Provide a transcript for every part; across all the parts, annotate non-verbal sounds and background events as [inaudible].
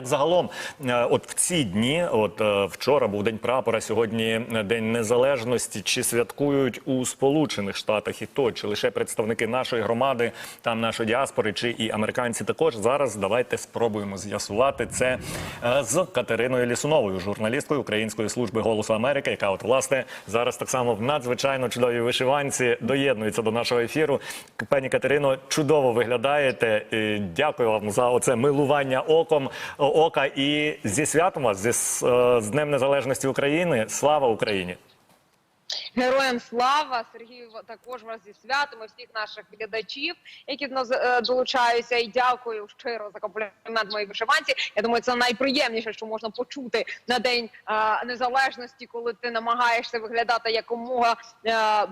як загалом, е, от в ці дні, от е, вчора був день прапора, сьогодні день незалежності. Чи святкують у Сполучених Штатах і то, чи лише представники нашої громади, там нашої діаспори, чи і американці також зараз давайте спробуємо з'ясувати це е, з Катериною Лісуновою, журналісткою Української служби голосу Америки, яка от власне зараз так само в надзвичайно чудовій вишиванці доєднується до нашого ефіру. Пані Катерино, чудово виглядаєте. Дякую вам за оце милування оком ока і зі святом вас зі е, з Днем Незалежності України. Слава Україні! Героям слава Сергію також вас зі святом і всіх наших глядачів, які до нас е, долучаються. І дякую щиро за комплімент моїй вишиванці. Я думаю, це найприємніше, що можна почути на день е, незалежності, коли ти намагаєшся виглядати якомога. Е,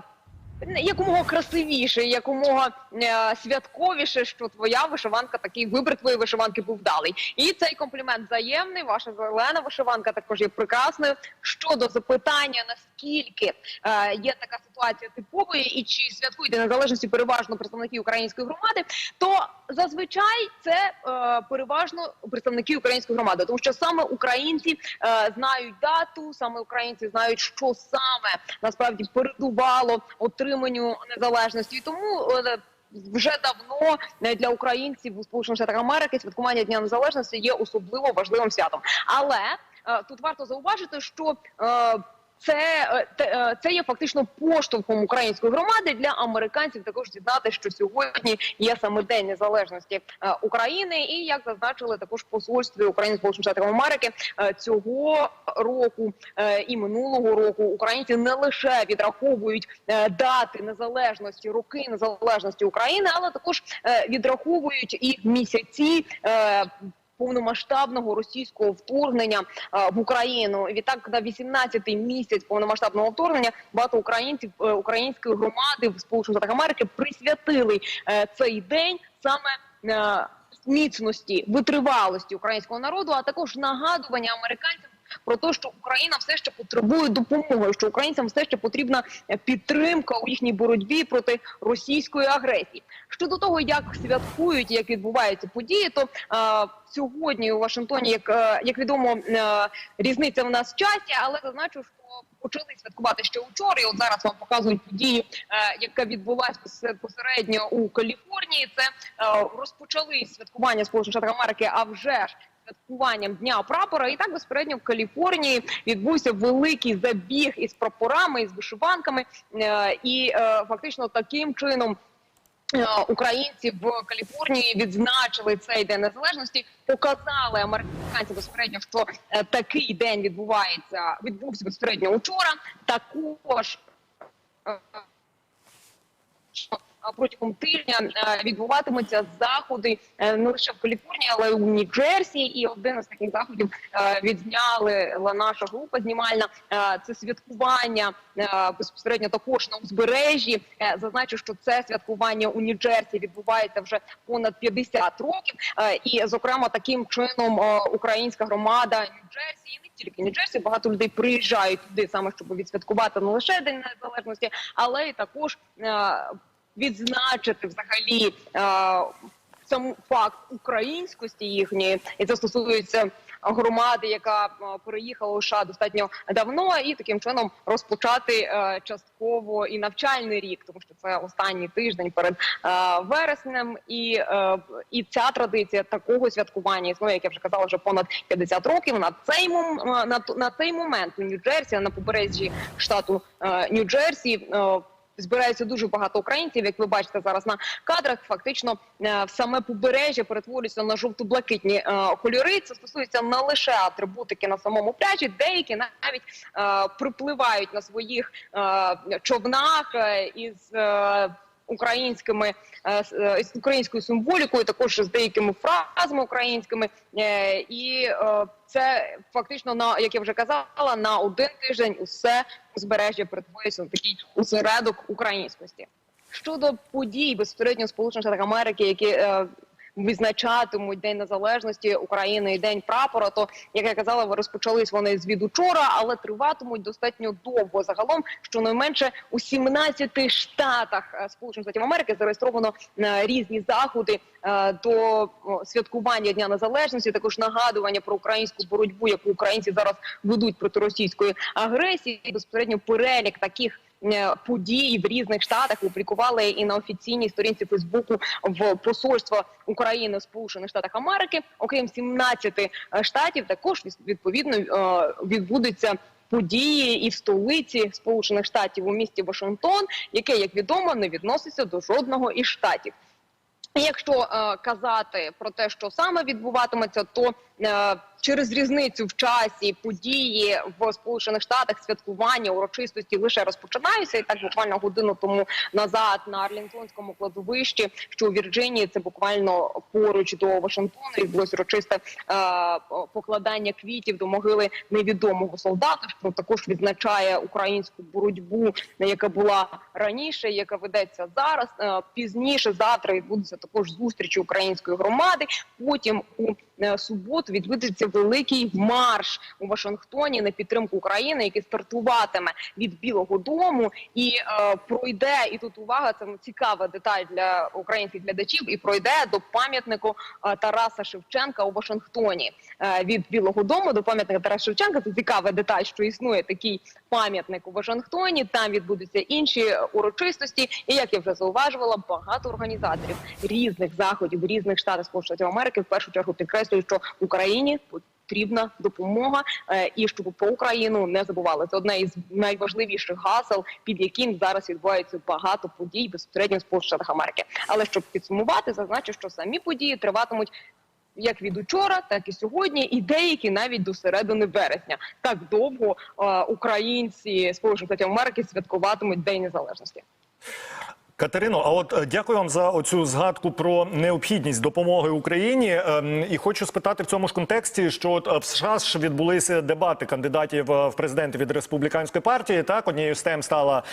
Якомога красивіше, якомога е, святковіше, що твоя вишиванка, такий вибір твоєї вишиванки був вдалий. І цей комплімент взаємний. Ваша зелена вишиванка також є прекрасною. Щодо запитання, наскільки е, є така ситуація типовою, і чи святкують День незалежності переважно представники української громади, то зазвичай це е, переважно представники української громади, тому що саме українці е, знають дату, саме українці знають, що саме насправді передувало отриманню незалежності. І тому е, вже давно е, для українців у Сполучених Штатах Америки святкування Дня Незалежності є особливо важливим святом. Але е, тут варто зауважити, що це, е, е, це є фактично поштовхом української громади для американців також дізнати, що сьогодні є саме День Незалежності е, України, і як зазначили також посольстві України Сполучених Штатів Америки цього року і минулого року українці не лише відраховують дати незалежності, роки незалежності України, але також відраховують і місяці. Повномасштабного російського вторгнення в Україну. Відтак на 18-й місяць повномасштабного вторгнення багато українців е, української громади в Сполучених Штатах Америки присвятили е, цей день саме е, міцності витривалості українського народу, а також нагадування американцям про те, що Україна все ще потребує допомоги, що українцям все ще потрібна е, підтримка у їхній боротьбі проти російської агресії. Щодо того, як святкують, як відбуваються події, то е, сьогодні у Вашингтоні, як, е, як відомо, е, різниця в нас в часі, але зазначу, що почали святкувати ще вчора. І от зараз вам показують подію, е, яка відбулася безпосередньо у Каліфорнії. Це е, розпочали святкування Сполучених Штатів Америки, а вже ж святкуванням дня прапора, і так безпередньо в Каліфорнії відбувся великий забіг із прапорами із вишиванками, е, і е, фактично таким чином. е, Українці в Каліфорнії відзначили цей день незалежності, показали американці безпередньо, що такий день відбувається. Відбувся безпередньо учора. Також протягом тижня е, відбуватимуться заходи е, не лише в Каліфорнії, але й у Нью-Джерсі. І один із таких заходів е, відзняли наша група знімальна. Це святкування безпосередньо також на узбережжі. Зазначу, що це святкування у Нью-Джерсі відбувається вже понад 50 років. І, зокрема, таким чином українська громада Нью-Джерсі і не тільки Нью-Джерсі, багато людей приїжджають туди саме, щоб відсвяткувати не лише День Незалежності, але й також відзначити взагалі е, сам факт українськості їхньої, і це стосується громади, яка е, переїхала у США достатньо давно, і таким чином розпочати е, частково і навчальний рік, тому що це останній тиждень перед вереснем, і, і ця традиція такого святкування існує, як я вже казала, вже понад 50 років. На цей на, на цей момент у Нью-Джерсі, на побережжі штату Нью-Джерсі. Е, збирається дуже багато українців. Як ви бачите зараз на кадрах, фактично в саме побережжя перетворюється на жовто-блакитні е, кольори. Це стосується не лише атрибутики на самому пляжі, деякі навіть е, припливають на своїх е, човнах е, із. Е, Українськими е, с- е, з українською символікою, також з деякими фразами українськими, Е, і е, це фактично на як я вже казала, на один тиждень усе узбережжя перетворюється на такий осередок українськості. Щодо подій безпосередньо Сполучених Штатах Америки, які е, відзначатимуть День Незалежності України і День прапора. То як я казала, ви розпочались вони з учора, але триватимуть достатньо довго. Загалом, щонайменше у 17 штатах е, Сполучених Штатів Америки зареєстровано е, різні заходи е, до святкування Дня Незалежності. Також нагадування про українську боротьбу, яку українці зараз ведуть проти російської агресії. Безпосередньо перелік таких. Е, Подій в різних штатах опублікували і на офіційній сторінці Фейсбуку в посольства України в Сполучених Штатах Америки. Окрім 17 е, штатів, також відповідно е, відбудуться події і в столиці Сполучених Штатів у місті Вашингтон, яке, як відомо, не відноситься до жодного із штатів. Якщо е, казати про те, що саме відбуватиметься, то е, через різницю в часі події в Сполучених Штатах святкування урочистості лише розпочинаються, і так буквально годину тому назад на Арлінгтонському кладовищі, що у Вірджинії, це буквально поруч до Вашингтона, відбулось урочисте е, покладання квітів до могили невідомого солдата. Що також відзначає українську боротьбу, яка була раніше, яка ведеться зараз. Е, Пізніше завтра відбудуться також зустрічі української громади. Потім у е, суботу відбудеться великий марш у Вашингтоні на підтримку України, який стартуватиме від Білого Дому і е, пройде. І тут увага це цікава деталь для українських глядачів. І пройде до пам'ятнику е, Тараса Шевченка у Вашингтоні. Е, від Білого Дому до пам'ятника Тараса Шевченка. Це цікава деталь, що існує такий пам'ятник у Вашингтоні. Там відбудуться інші урочистості. І як я вже зауважувала, багато організаторів різних заходів в різних штатах Сполучених Штатів Америки в першу чергу підкреслюють, що Україні потрібна допомога, е, і щоб про Україну не забували. Це одне із найважливіших гасел, під яким зараз відбувається багато подій безпосередньо Сполучених Штатах Америки. Але щоб підсумувати, зазначу, що самі події триватимуть. Як від учора, так і сьогодні, і деякі навіть до середини вересня. Так довго е, українці Сполучених Штатів Америки святкуватимуть День Незалежності. Катерино, а от е, дякую вам за оцю згадку про необхідність допомоги Україні. Ем, І хочу спитати в цьому ж контексті, що от е, в США ж відбулися дебати кандидатів е, в президенти від республіканської партії. Так, однією з тем стала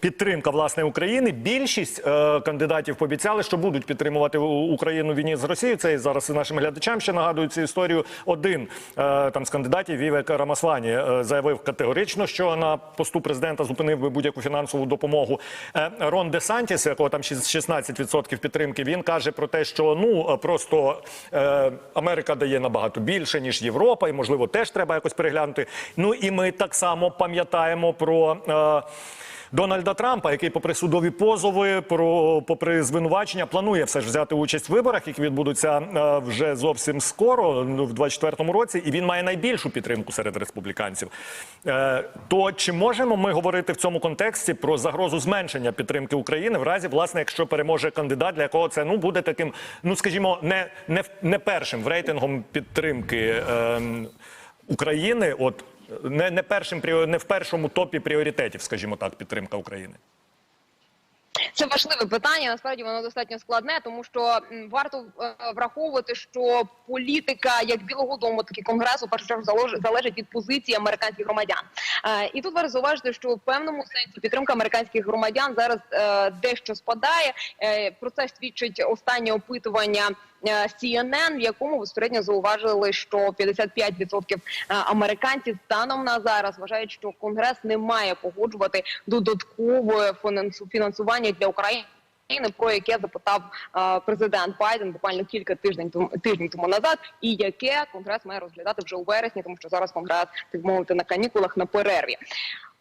підтримка власне України. Більшість е, кандидатів пообіцяли, що будуть підтримувати Україну війні з Росією. Це і зараз і нашим глядачам ще нагадую цю історію. Один е, там з кандидатів Вівек Рамасвані е, заявив категорично, що на посту президента зупинив би будь-яку фінансову допомогу. Е, Рон Де Сантіс, якого там 16% підтримки, він каже про те, що ну е, просто е, Америка дає набагато більше ніж Європа, і можливо теж треба якось переглянути. Ну і ми так само пам'ятаємо про. Е, Дональда Трампа, який, попри судові позови, про попри звинувачення, планує все ж взяти участь в виборах, які відбудуться е, вже зовсім скоро, ну, в 24-му році, і він має найбільшу підтримку серед республіканців. Е, то чи можемо ми говорити в цьому контексті про загрозу зменшення підтримки України в разі, власне, якщо переможе кандидат, для якого це ну буде таким, ну скажімо, не, не, не першим в рейтингом підтримки е, України, от не, не першим не в першому топі пріоритетів, скажімо так, підтримка України. Це важливе питання. Насправді воно достатньо складне, тому що варто е, враховувати, що політика як Білого Дому, так і конгресу в першу чергу залежить від позиції американських громадян. Е, І тут варто зауважити, що в певному сенсі підтримка американських громадян зараз е, дещо спадає. Про це свідчить останнє опитування. Е, CNN, в якому безпосередньо зауважили, що 55% американців станом на зараз вважають, що Конгрес не має погоджувати додаткове фінансу- фінансування для України. Про яке запитав е, президент Байден буквально кілька тижнень тому тижнів тому назад, і яке конгрес має розглядати вже у вересні, тому що зараз конгрес так мовити на канікулах на перерві.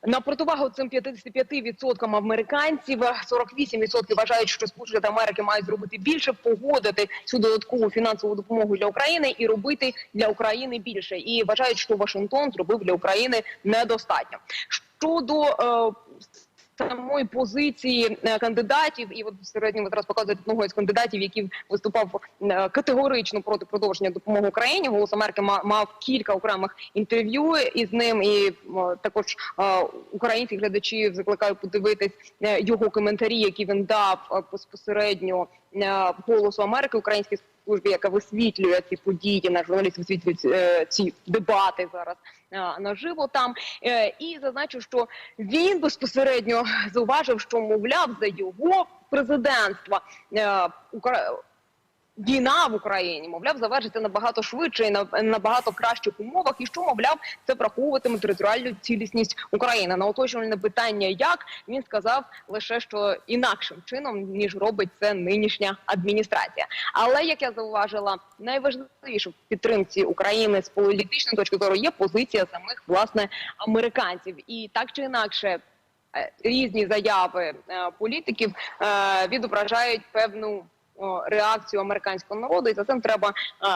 На противагу цим 55% американців 48% вважають, що Сполучені Америки мають зробити більше, погодити цю додаткову фінансову допомогу для України і робити для України більше. І вважають, що Вашингтон зробив для України недостатньо. Щодо е, самої позиції е, кандидатів, і от середньо ви зараз показують одного із кандидатів, який виступав е, категорично проти продовження допомоги Україні. Голос Америки ма- мав кілька окремих інтерв'ю із ним, і також е, українських глядачів закликаю подивитись його коментарі, які він дав безпосередньо голосу Америки. Українській службі, яка висвітлює ці події. на журналіст висвітлює е, ці дебати зараз е, наживо там. Е, і зазначу, що він безпосередньо [laughs] зауважив, що мовляв за його президентства е. Війна в Україні, мовляв, завершиться набагато швидше і на набагато кращих умовах. І що мовляв, це враховуватиме територіальну цілісність України. На уточнювальне питання, як він сказав лише що інакшим чином ніж робить це нинішня адміністрація. Але як я зауважила, найважливіше в підтримці України з політичної точки зору є позиція самих власне американців, і так чи інакше. е, Різні заяви е, політиків е, відображають певну реакцію американського народу, і за цим треба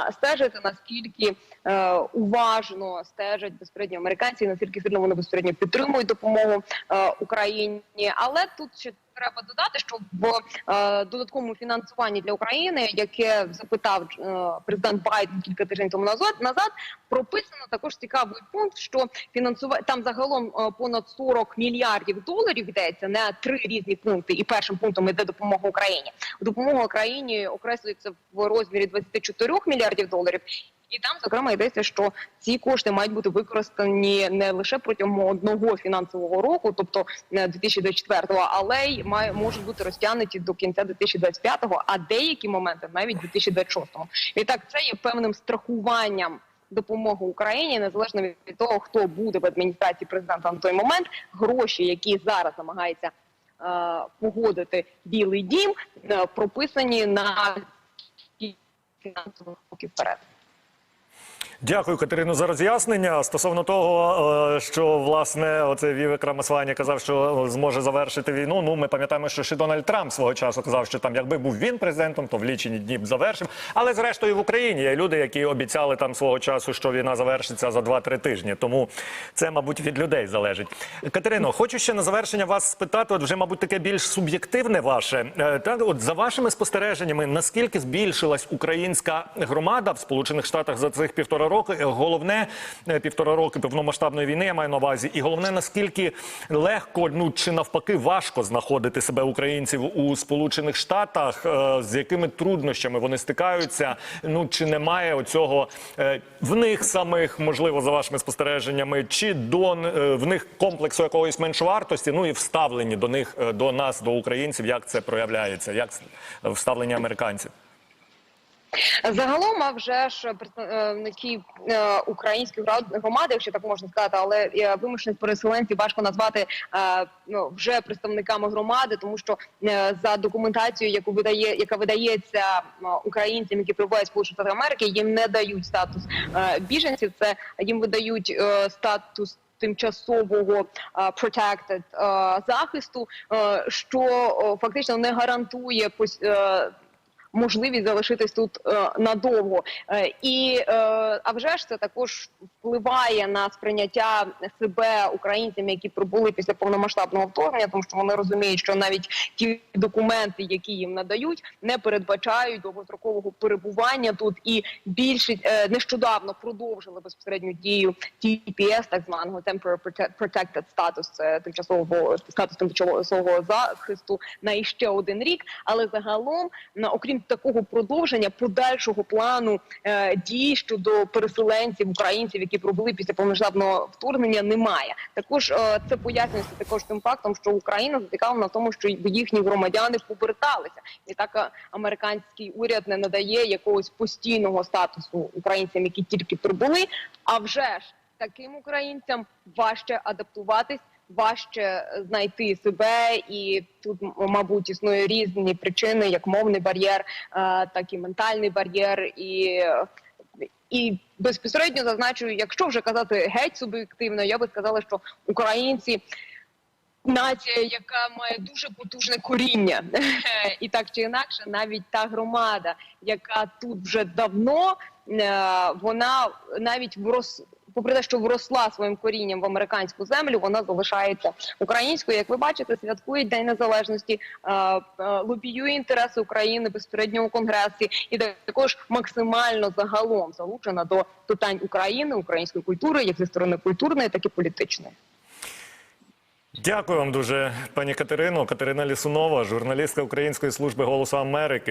е, стежити, наскільки е, уважно стежать безпосередньо американці, наскільки сильно вони безпосередньо підтримують допомогу е, Україні. Але тут ще треба додати, що в е, додатковому фінансуванні для України, яке запитав е, президент Байден кілька тижнів тому назад, назад прописано також цікавий пункт, що фінансува... там загалом е, понад 40 мільярдів доларів йдеться на три різні пункти, і першим пунктом йде допомога Україні. Допомога Україні окреслюється в розмірі 24 мільярдів доларів. І там, зокрема, йдеться, що ці кошти мають бути використані не лише протягом одного фінансового року, тобто не 2024-го, але й має можуть бути розтягнуті до кінця 2025-го, а деякі моменти навіть 2026-го. І так це є певним страхуванням допомоги Україні, незалежно від того, хто буде в адміністрації президента на той момент. Гроші, які зараз намагається е, погодити Білий Дім, е, прописані на років вперед. Дякую, Катерину, за роз'яснення. Стосовно того, е, що власне оце Вівек Рамасвані казав, що зможе завершити війну. Ну, ми пам'ятаємо, що ще Дональд Трамп свого часу казав, що там, якби був він президентом, то в лічені дні б завершив. Але зрештою в Україні є люди, які обіцяли там свого часу, що війна завершиться за 2-3 тижні. Тому це, мабуть, від людей залежить. Катерино, хочу ще на завершення вас спитати. От вже, мабуть, таке більш суб'єктивне ваше. Е, Так, от за вашими спостереженнями, наскільки збільшилась українська громада в Сполучених Штатах за цих півтора роки? Е, Головне е, півтора роки повномасштабної війни, я маю на увазі, і головне наскільки легко, ну чи навпаки важко знаходити себе українців у Сполучених Штатах, е, з якими труднощами вони стикаються? Ну чи немає оцього в них самих, можливо, за вашими спостереженнями, чи до в них комплексу якоїсь меншовартості, ну і вставлені до них до нас, до українців, як це проявляється, як вставлення американців? Загалом, а вже ж представники е, української гра- громади, якщо так можна сказати, але е, вимушених переселенців важко назвати е, ну, вже представниками громади, тому що за документацією, яку видає, яка видається українцям, які прибувають Сполучені Штати Америки, їм не дають статус біженців. Це їм видають статус. Тимчасового е, захисту, що фактично не гарантує е, можливість залишитись тут е, надовго. Е, і е, а вже ж це також впливає на сприйняття себе українцями, які прибули після повномасштабного вторгнення, тому що вони розуміють, що навіть ті документи, які їм надають, не передбачають довгострокового перебування тут. І більшість е, нещодавно продовжили безпосередню дію TPS, так званого Temporary Prote- Protected Status, це тимчасового статус тимчасового захисту на іще один рік. Але загалом, на окрім такого продовження подальшого плану е, дій щодо переселенців українців, які пробули після повномасштабного вторгнення, немає. Також е, це пояснюється також тим фактом, що Україна зацікавлена в тому, що їхні громадяни поверталися, і так е, американський уряд не надає якогось постійного статусу українцям, які тільки прибули. А вже ж таким українцям важче адаптуватись. Важче знайти себе, і тут, мабуть, існує різні причини, як мовний бар'єр, е, так і ментальний бар'єр, і, і безпосередньо зазначую, якщо вже казати геть суб'єктивно, я би сказала, що українці. Нація, яка має дуже потужне коріння, [laughs] і так чи інакше, навіть та громада, яка тут вже давно, е, вона навіть врос, попри те, що вросла своїм корінням в американську землю, вона залишається українською. Як ви бачите, святкує День Незалежності, е, е, лобіює інтереси України безпосередньо у конгресі, і також максимально загалом залучена до питань України, української культури, як зі сторони культурної, так і політичної. Дякую вам дуже, пані Катерино. Катерина Лісунова, журналістка Української служби голосу Америки.